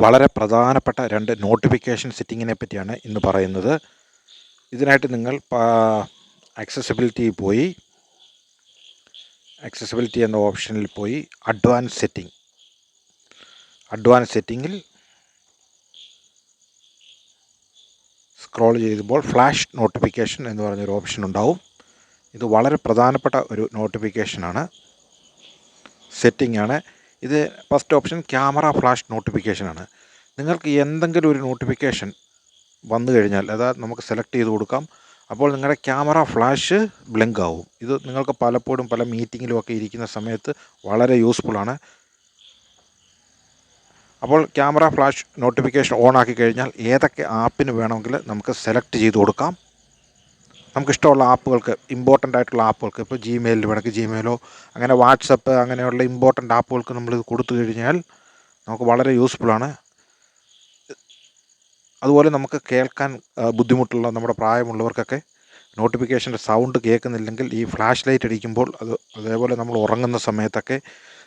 വളരെ പ്രധാനപ്പെട്ട രണ്ട് നോട്ടിഫിക്കേഷൻ സെറ്റിങ്ങിനെ പറ്റിയാണ് ഇന്ന് പറയുന്നത്. ഇതിനായിട്ട് നിങ്ങൾ ആക്സസിബിലിറ്റി പോയി. ആക്സസിബിലിറ്റി എന്ന ഓപ്ഷനിൽ പോയി. അഡ്വാൻസ് സെറ്റിംഗ് അഡ്വാൻസ് സെറ്റിങ്ങിൽ സ്ക്രോൾ ചെയ്യുമ്പോൾ ഫ്ലാഷ് നോട്ടിഫിക്കേഷൻ എന്ന് പറഞ്ഞൊരു ഓപ്ഷൻ ഉണ്ടാവും. ഇത് വളരെ പ്രധാനപ്പെട്ട ഒരു നോട്ടിഫിക്കേഷനാണ് സെറ്റിംഗ് ആണ്. ഇത് ഫസ്റ്റ് ഓപ്ഷൻ ക്യാമറ ഫ്ലാഷ് നോട്ടിഫിക്കേഷനാണ് നിങ്ങൾക്ക് എന്തെങ്കിലും ഒരു നോട്ടിഫിക്കേഷൻ വന്നു കഴിഞ്ഞാൽ അതായത് നമുക്ക് സെലക്ട് ചെയ്ത് കൊടുക്കാം. അപ്പോൾ നിങ്ങളുടെ ക്യാമറ ഫ്ലാഷ് ബ്ലിങ്ക് ആവും. ഇത് നിങ്ങൾക്ക് പലപ്പോഴും പല മീറ്റിങ്ങിലും ഒക്കെ ഇരിക്കുന്ന സമയത്ത് വളരെ യൂസ്ഫുള്ളാണ് അപ്പോൾ ക്യാമറ ഫ്ലാഷ് നോട്ടിഫിക്കേഷൻ ഓൺ ആക്കി കഴിഞ്ഞാൽ ഏതൊക്കെ ആപ്പിന് വേണമെങ്കിൽ നമുക്ക് സെലക്ട് ചെയ്ത് കൊടുക്കാം. നമുക്കിഷ്ടമുള്ള ആപ്പുകൾക്ക് ഇമ്പോർട്ടന്റ് ആയിട്ടുള്ള ആപ്പുകൾക്ക് ഇപ്പോൾ ജിമെയിലിൽ വേണമെങ്കിൽ ജിമെയിലോ അങ്ങനെ വാട്സപ്പ് അങ്ങനെയുള്ള ഇമ്പോർട്ടന്റ് ആപ്പുകൾക്ക് നമ്മൾ ഇത് കൊടുത്തു കഴിഞ്ഞാൽ നമുക്ക് വളരെ യൂസ്ഫുള്ളാണ് അതുപോലെ നമുക്ക് കേൾക്കാൻ ബുദ്ധിമുട്ടുള്ള നമ്മുടെ പ്രായമുള്ളവർക്കൊക്കെ നോട്ടിഫിക്കേഷന്റെ സൗണ്ട് കേൾക്കുന്നില്ലെങ്കിൽ ഈ ഫ്ലാഷ് ലൈറ്റ് അടിക്കുമ്പോൾ അത് അതേപോലെ നമ്മൾ ഉറങ്ങുന്ന സമയത്തൊക്കെ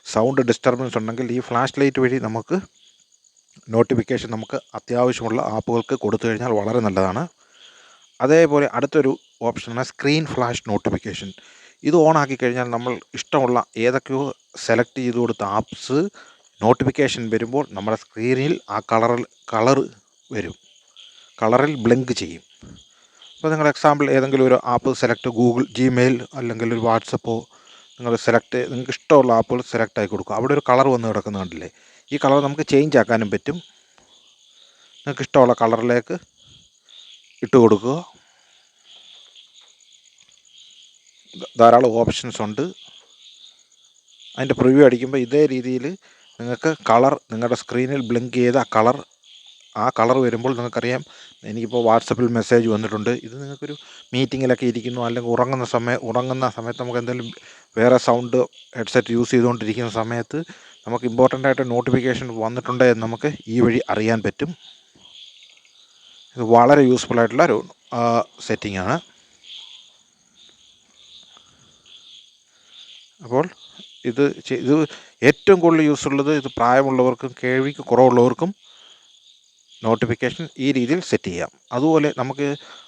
സൗണ്ട് ഡിസ്റ്റർബൻസ് ഉണ്ടെങ്കിൽ ഈ ഫ്ലാഷ് ലൈറ്റ് വഴി നമുക്ക് നോട്ടിഫിക്കേഷൻ നമുക്ക് അത്യാവശ്യമുള്ള ആപ്പുകൾക്ക് കൊടുത്തു കഴിഞ്ഞാൽ വളരെ നല്ലതാണ്. അതേപോലെ അടുത്തൊരു ഓപ്ഷനാണ് സ്ക്രീൻ ഫ്ലാഷ് നോട്ടിഫിക്കേഷൻ ഇത് ഓൺ ആക്കി കഴിഞ്ഞാൽ നമ്മൾ ഇഷ്ടമുള്ള ഏതൊക്കെയോ സെലക്ട് ചെയ്ത് കൊടുത്ത ആപ്സ് നോട്ടിഫിക്കേഷൻ വരുമ്പോൾ നമ്മുടെ സ്ക്രീനിൽ ആ കളറിൽ കളർ വരും. കളറിൽ ബ്ലിങ്ക് ചെയ്യും. അപ്പോൾ നിങ്ങൾ എക്സാമ്പിൾ ഏതെങ്കിലും ഒരു ആപ്പ് സെലക്ട് ഗൂഗിൾ ജിമെയിൽ അല്ലെങ്കിൽ ഒരു വാട്സപ്പോ നിങ്ങൾ സെലക്ട് നിങ്ങൾക്ക് ഇഷ്ടമുള്ള ആപ്പുകൾ സെലക്ട് ആയി കൊടുക്കുക. അവിടെ ഒരു കളർ വന്ന് കിടക്കുന്നുണ്ടല്ലേ ഈ കളർ നമുക്ക് ചേഞ്ച് ആക്കാനും പറ്റും. നിങ്ങൾക്ക് ഇഷ്ടമുള്ള കളറിലേക്ക് ഇട്ട് കൊടുക്കുക. ധാരാളം ഓപ്ഷൻസ് ഉണ്ട്. അതിന്റെ പ്രിവ്യൂ അടിക്കുമ്പോൾ ഇതേ രീതിയിൽ നിങ്ങൾക്ക് കളർ നിങ്ങളുടെ സ്ക്രീനിൽ ബ്ലിങ്ക് ചെയ്ത കളർ ആ കളർ വരുമ്പോൾ നിങ്ങൾക്കറിയാം. എനിക്കിപ്പോൾ വാട്സപ്പിൽ മെസ്സേജ് വന്നിട്ടുണ്ട്. ഇത് നിങ്ങൾക്കൊരു മീറ്റിങ്ങിലൊക്കെ ഇരിക്കുന്നു. അല്ലെങ്കിൽ ഉറങ്ങുന്ന സമയം ഉറങ്ങുന്ന സമയത്ത് നമുക്ക് എന്തെങ്കിലും വേറെ സൗണ്ട് ഹെഡ്സെറ്റ് യൂസ് ചെയ്തുകൊണ്ടിരിക്കുന്ന സമയത്ത് നമുക്ക് ഇമ്പോർട്ടന്റ് ആയിട്ട് നോട്ടിഫിക്കേഷൻ വന്നിട്ടുണ്ട് എന്ന് നമുക്ക് ഈ വഴി അറിയാൻ പറ്റും. ഇത് വളരെ യൂസ്ഫുൾ ആയിട്ടുള്ള ഒരു സെറ്റിംഗ് ആണ്. അപ്പോൾ ഇത് ഇത് ഏറ്റവും കൂടുതൽ യൂസ് ഉള്ളത് ഇത് പ്രായമുള്ളവർക്കും കേൾവിക്ക് കുറവുള്ളവർക്കും നോട്ടിഫിക്കേഷൻ ഈ രീതിയിൽ സെറ്റ് ചെയ്യാം. അതുപോലെ നമുക്ക്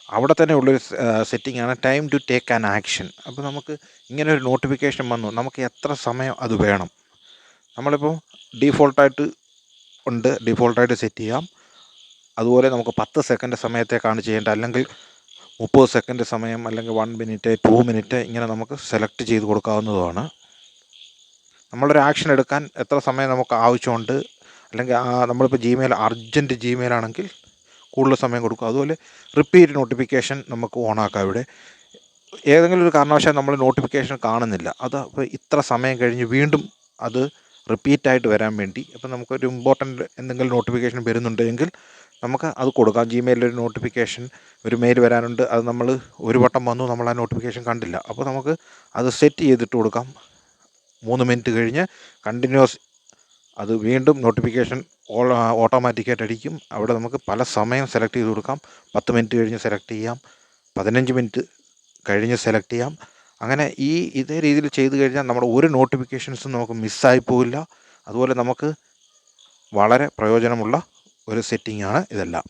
അവിടെ തന്നെ ഉള്ളൊരു സെറ്റിംഗ് ആണ് time to take an action അപ്പോൾ നമുക്ക് ഇങ്ങനെ ഒരു നോട്ടിഫിക്കേഷൻ വന്നു. നമുക്ക് എത്ര സമയം അത് വേണം? നമ്മളിപ്പോൾ ഡീഫോൾട്ടായിട്ട് ഉണ്ട്. ഡീഫോൾട്ടായിട്ട് സെറ്റ് ചെയ്യാം. അതുപോലെ നമുക്ക് പത്ത് സെക്കൻഡ് സമയത്തേക്കാണ് ചെയ്യേണ്ടത്. അല്ലെങ്കിൽ മുപ്പത് സെക്കൻഡ് സമയം അല്ലെങ്കിൽ വൺ മിനിറ്റ് ടു മിനിറ്റ് ഇങ്ങനെ നമുക്ക് സെലക്ട് ചെയ്ത് കൊടുക്കാവുന്നതുമാണ്. നമ്മളൊരു ആക്ഷൻ എടുക്കാൻ എത്ര സമയം നമുക്ക് ആവശ്യമുണ്ട് അല്ലെങ്കിൽ നമ്മളിപ്പോൾ ജിമെയിൽ അർജന്റ് ജിമെയിൽ ആണെങ്കിൽ കൂടുതൽ സമയം കൊടുക്കും. അതുപോലെ റിപ്പീറ്റ് നോട്ടിഫിക്കേഷൻ നമുക്ക് ഓണാക്കാം ഇവിടെ. ഏതെങ്കിലും ഒരു കാരണവശാൽ നമ്മൾ നോട്ടിഫിക്കേഷൻ കാണുന്നില്ല. അത് അപ്പോൾ ഇത്ര സമയം കഴിഞ്ഞ് വീണ്ടും അത് റിപ്പീറ്റായിട്ട് വരാൻ വേണ്ടി. അപ്പോൾ നമുക്കൊരു ഇമ്പോർട്ടന്റ് എന്തെങ്കിലും നോട്ടിഫിക്കേഷൻ വരുന്നുണ്ടെങ്കിൽ നമുക്ക് അത് കൊടുക്കാം. ജിമെയിലിൽ ഒരു നോട്ടിഫിക്കേഷൻ ഒരു മെയിൽ വരാനുണ്ട്. അത് നമ്മൾ ഒരു വട്ടം വന്നു നമ്മൾ ആ നോട്ടിഫിക്കേഷൻ കണ്ടില്ല. അപ്പോൾ നമുക്ക് അത് സെറ്റ് ചെയ്തിട്ട് കൊടുക്കാം. മൂന്ന് മിനിറ്റ് കഴിഞ്ഞ് കണ്ടിന്യൂസ് അത് വീണ്ടും നോട്ടിഫിക്കേഷൻ ഓട്ടോമാറ്റിക്കായിട്ട് അടിക്കും. അവിടെ നമുക്ക് പല സമയം സെലക്ട് ചെയ്ത് കൊടുക്കാം. പത്ത് മിനിറ്റ് കഴിഞ്ഞ് സെലക്ട് ചെയ്യാം. പതിനഞ്ച് മിനിറ്റ് കഴിഞ്ഞ് സെലക്ട് ചെയ്യാം. അങ്ങനെ ഈ ഇതേ രീതിയിൽ ചെയ്ത് കഴിഞ്ഞാൽ നമ്മുടെ ഒരു നോട്ടിഫിക്കേഷൻസും നമുക്ക് മിസ്സായി പോവില്ല. അതുപോലെ നമുക്ക് വളരെ പ്രയോജനമുള്ള ഒരു സെറ്റിംഗ് ആണ് ഇതെല്ലാം.